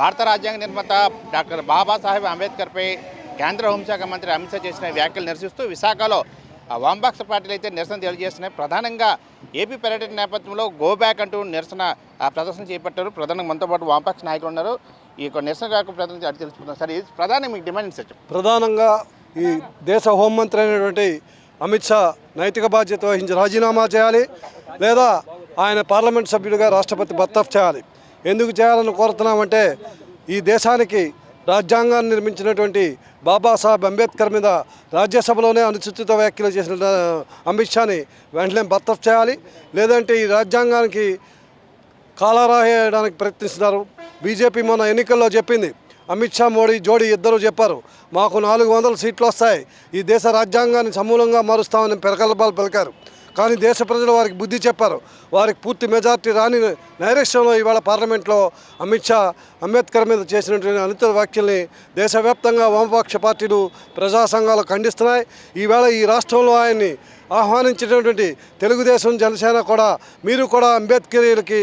భారత రాజ్యాంగ నిర్మాత డాక్టర్ బాబాసాహెబ్ అంబేద్కర్పై కేంద్ర హోంశాఖ మంత్రి అమిత్ షా చేసిన వ్యాఖ్యలు నిరసిస్తూ విశాఖలో ఆ వామపక్ష పార్టీలు అయితే నిరసన తెలియజేస్తున్నాయి. ప్రధానంగా ఏపీ పర్యటన నేపథ్యంలో గో బ్యాక్ అంటూ నిరసన ఆ ప్రదర్శన చేపట్టారు. ప్రధానంగా మనతో పాటు వామపక్ష నాయకులు ఉన్నారు. ఈ యొక్క నిరసన కాక ప్రదర్శన అడిగి తెలుసుకుందాం. సార్ ఇది ప్రధాని మీకు డిమాండ్ సార్ ప్రధానంగా ఈ దేశ హోంమంత్రి అయినటువంటి అమిత్ షా నైతిక బాధ్యత వహించి రాజీనామా చేయాలి లేదా ఆయన పార్లమెంట్ సభ్యుడిగా రాష్ట్రపతి బర్తఫ్ చేయాలి. ఎందుకు చేయాలని కోరుతున్నామంటే ఈ దేశానికి రాజ్యాంగాన్ని నిర్మించినటువంటి బాబాసాహెబ్ అంబేద్కర్ మీద రాజ్యసభలోనే అనుచిత వ్యాఖ్యలు చేసిన అమిత్ షాని వెంటనే బర్తఫ్ చేయాలి. లేదంటే ఈ రాజ్యాంగానికి కాలరాయడానికి ప్రయత్నిస్తున్నారు. బీజేపీ మొన్న ఎన్నికల్లో చెప్పింది అమిత్ షా మోడీ జోడీ ఇద్దరు చెప్పారు మాకు నాలుగు వందల సీట్లు వస్తాయి ఈ దేశ రాజ్యాంగాన్ని సమూలంగా మారుస్తామని పెరకల్పాలు పలికారు. కానీ దేశ ప్రజలు వారికి బుద్ధి చెప్పారు. వారికి పూర్తి మెజార్టీ రాని నైరేష్యంలో ఇవాళ పార్లమెంట్లో అమిత్ షా అంబేద్కర్ మీద చేసినటువంటి అనుచిత వ్యాఖ్యల్ని దేశవ్యాప్తంగా వామపక్ష పార్టీలు ప్రజా సంఘాలు ఖండిస్తున్నాయి. ఈవేళ ఈ రాష్ట్రంలో ఆయన్ని ఆహ్వానించినటువంటి తెలుగుదేశం జనసేన కూడా మీరు కూడా అంబేద్కర్లకి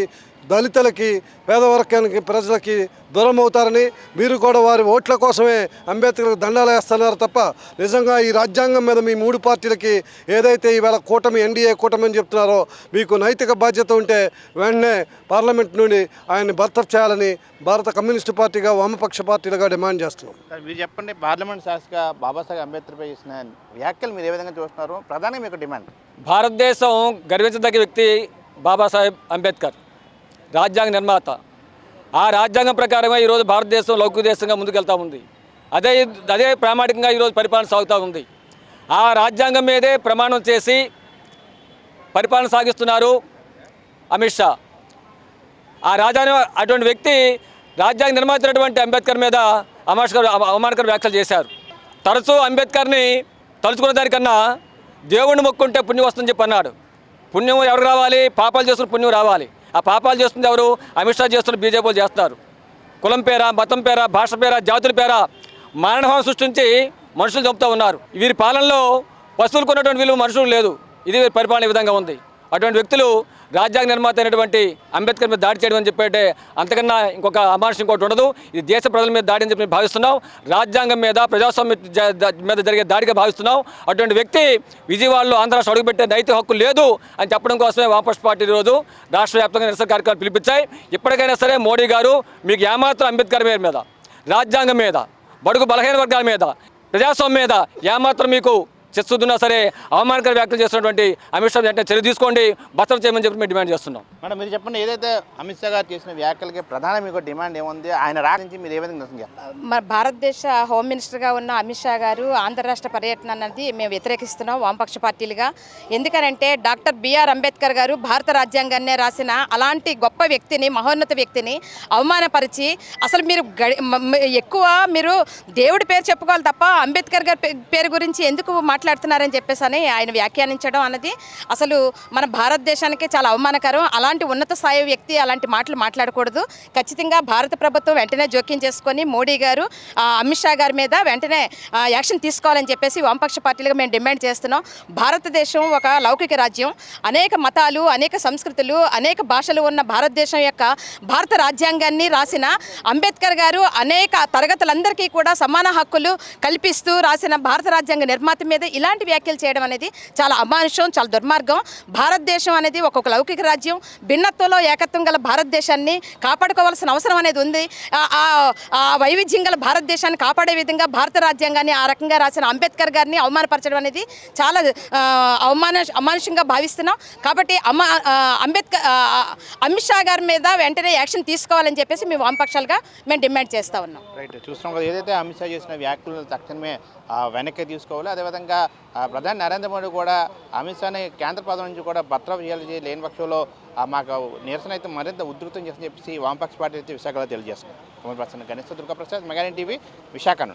దళితులకి పేదవర్గానికి ప్రజలకి దూరం అవుతారని మీరు కూడా వారి ఓట్ల కోసమే అంబేద్కర్కి దండాలు వేస్తున్నారు తప్ప నిజంగా ఈ రాజ్యాంగం మీద మీ మూడు పార్టీలకి ఏదైతే ఈవేళ కూటమి ఎన్డీఏ కూటమి అని చెప్తున్నారో మీకు నైతిక బాధ్యత ఉంటే వెంటనే పార్లమెంట్ నుండి ఆయన్ని బర్తఫ్ చేయాలని భారత కమ్యూనిస్టు పార్టీగా వామపక్ష పార్టీలుగా డిమాండ్ చేస్తున్నాం. మీరు చెప్పండి పార్లమెంట్ శాఖగా బాబాసాహెబ్ అంబేద్కర్పై చేసిన వ్యాఖ్యలు మీరు ఏ విధంగా చూస్తున్నారు? ప్రధానంగా మీకు డిమాండ్. భారతదేశం గర్వించదగ్గ వ్యక్తి బాబాసాహెబ్ అంబేద్కర్. రాజ్యాంగ నిర్మాత. ఆ రాజ్యాంగం ప్రకారమే ఈరోజు భారతదేశం లౌకిక దేశంగా ముందుకెళ్తా ఉంది. అదే అదే ప్రామాణికంగా ఈరోజు పరిపాలన సాగుతూ ఉంది. ఆ రాజ్యాంగం మీదే ప్రమాణం చేసి పరిపాలన సాగిస్తున్నారు అమిత్ షా. ఆ రాజ్యాంగ అటువంటి వ్యక్తి రాజ్యాంగ నిర్మాత అంబేద్కర్ మీద అమాష్కర్ అవమానకర వ్యాఖ్యలు చేశారు. తరచూ అంబేద్కర్ని తలుచుకున్న దానికన్నా దేవుణ్ణి మొక్కుంటే పుణ్యం వస్తుందని చెప్పి అన్నాడు. పుణ్యం ఎవరికి రావాలి? పాపాలు చేసుకుని పుణ్యం రావాలి. ఆ పాపాలు చేస్తుంది ఎవరు? అమిత్ షా చేస్తున్న బీజేపీ చేస్తున్నారు. కులం పేర మతం పేర భాష పేర జాతుల పేర మారణభావం సృష్టించి మనుషులు చంపుతూ ఉన్నారు. వీరి పాలనలో పశువులకు ఉన్నటువంటి విలువ మనుషులు లేదు. ఇది వీరి పరిపాలన విధంగా ఉంది. అటువంటి వ్యక్తులు రాజ్యాంగ నిర్మాత అయినటువంటి అంబేద్కర్ మీద దాడి చేయడం అని చెప్పేటే అంతకన్నా ఇంకొక అమానుషం ఇంకోటి ఉండదు. ఇది దేశ ప్రజల మీద దాడి అని చెప్పి భావిస్తున్నాం. రాజ్యాంగం మీద ప్రజాస్వామ్య మీద జరిగే దాడిగా భావిస్తున్నాం. అటువంటి వ్యక్తి విజయవాడలో ఆంధ్ర రాష్ట్రం అడుగుపెట్టే నైతిక హక్కు లేదు అని చెప్పడం కోసమే వామపక్ష పార్టీ ఈరోజు రాష్ట్ర వ్యాప్తంగా నిరసన కార్యక్రమాలు పిలిపించాయి. ఇప్పటికైనా సరే మోడీ గారు మీకు ఏమాత్రం అంబేద్కర్ మీద మీద రాజ్యాంగం మీద బడుగు బలహీన వర్గాల మీద ప్రజాస్వామ్యం మీద ఏమాత్రం మీకు చిస్తున్నా సరే అవమానకర వ్యాఖ్యలు చేస్తున్నటువంటి అమిత్ షా వెంటనే చర్య తీసుకోండి భద్రత చేయమని చెప్పి మేము డిమాండ్ చేస్తున్నాం. మేడం మీరు చెప్పండి ఏదైతే అమిత్ షా గారు చేసిన వ్యాఖ్యలకి ప్రధాన మీకు డిమాండ్ ఏముంది? ఆయన రా నుంచి మీరు ఏ విధంగా నిరసన చేస్తారు మన భారతదేశ హోమ్ మినిస్టర్గా ఉన్న అమిత్ షా గారు ఆంధ్ర రాష్ట్ర పర్యటన అన్నది మేము వ్యతిరేకిస్తున్నాం వామపక్ష పార్టీలుగా. ఎందుకనంటే డాక్టర్ బిఆర్ అంబేద్కర్ గారు భారత రాజ్యాంగాన్నే రాసిన అలాంటి గొప్ప వ్యక్తిని మహోన్నత వ్యక్తిని అవమానపరిచి అసలు మీరు గడి- మ- మ- ఎక్కువ మీరు దేవుడి పేరు చెప్పుకోవాలి తప్ప అంబేద్కర్ గారి పే- పేరు గురించి ఎందుకు మాట్లాడుతున్నారని చెప్పేసి అని ఆయన వ్యాఖ్యానించడం అన్నది అసలు మన భారతదేశానికి చాలా అవమానకరం. అలాంటి ఉన్నత స్థాయి వ్యక్తి అలాంటి మాటలు మాట్లాడకూడదు. ఖచ్చితంగా భారత ప్రభుత్వం వెంటనే జోక్యం చేసుకొని మోడీ గారు అమిత్ షా గారి మీద వెంటనే యాక్షన్ తీసుకోవాలని చెప్పేసి వామపక్ష పార్టీలుగా మేము డిమాండ్ చేస్తున్నాం. భారతదేశం ఒక లౌకిక రాజ్యం. అనేక మతాలు అనేక సంస్కృతులు అనేక భాషలు ఉన్న భారతదేశం యొక్క భారత రాజ్యాంగాన్ని రాసిన అంబేద్కర్ గారు అనేక తరగతులందరికీ కూడా సమాన హక్కులు కల్పిస్తూ రాసిన భారత రాజ్యాంగ నిర్మాత మీద ఇలాంటి వ్యాఖ్యలు చేయడం అనేది చాలా అమానుషం చాలా దుర్మార్గం. భారతదేశం అనేది ఒక్కొక్క లౌకిక రాజ్యం. భిన్నత్వంలో ఏకత్వం గల భారతదేశాన్ని కాపాడుకోవాల్సిన అవసరం అనేది ఉంది. ఆ- వైవిధ్యం గల భారతదేశాన్ని కాపాడే విధంగా భారత రాజ్యాంగాన్ని ఆ రకంగా రాసిన అంబేద్కర్ గారిని అవమానపరచడం అనేది చాలా అవమాన అమానుషంగా భావిస్తున్నాం. కాబట్టి అమ్మా అంబేద్కర్ అమిత్ షా గారి మీద వెంటనే యాక్షన్ తీసుకోవాలని చెప్పేసి మేము వామపక్షాలుగా మేము డిమాండ్ చేస్తూ ఉన్నాం. రైట్. చూస్తున్నాం కదా ఏదైతే అమిత్ షా చేసిన వ్యాఖ్యలు తక్షణమే వెనక్కి తీసుకోవాలి. అదేవిధంగా ఆ, ప్రధాని నరేంద్ర మోడీ కూడా అమిత్ షాని కేంద్ర పదవి నుంచి కూడా భద్రత చేయాలి లేని పక్షంలో మాకు నిరసన అయితే మరింత ఉధృతం చేసి చెప్పేసి వామపక్ష పార్టీ అయితే విశాఖలో తెలియజేస్తుంది. కుమార్ ప్రసన్న గణేష్ దుర్గా ప్రసాద్ మెగాని టీవీ విశాఖ నుండి.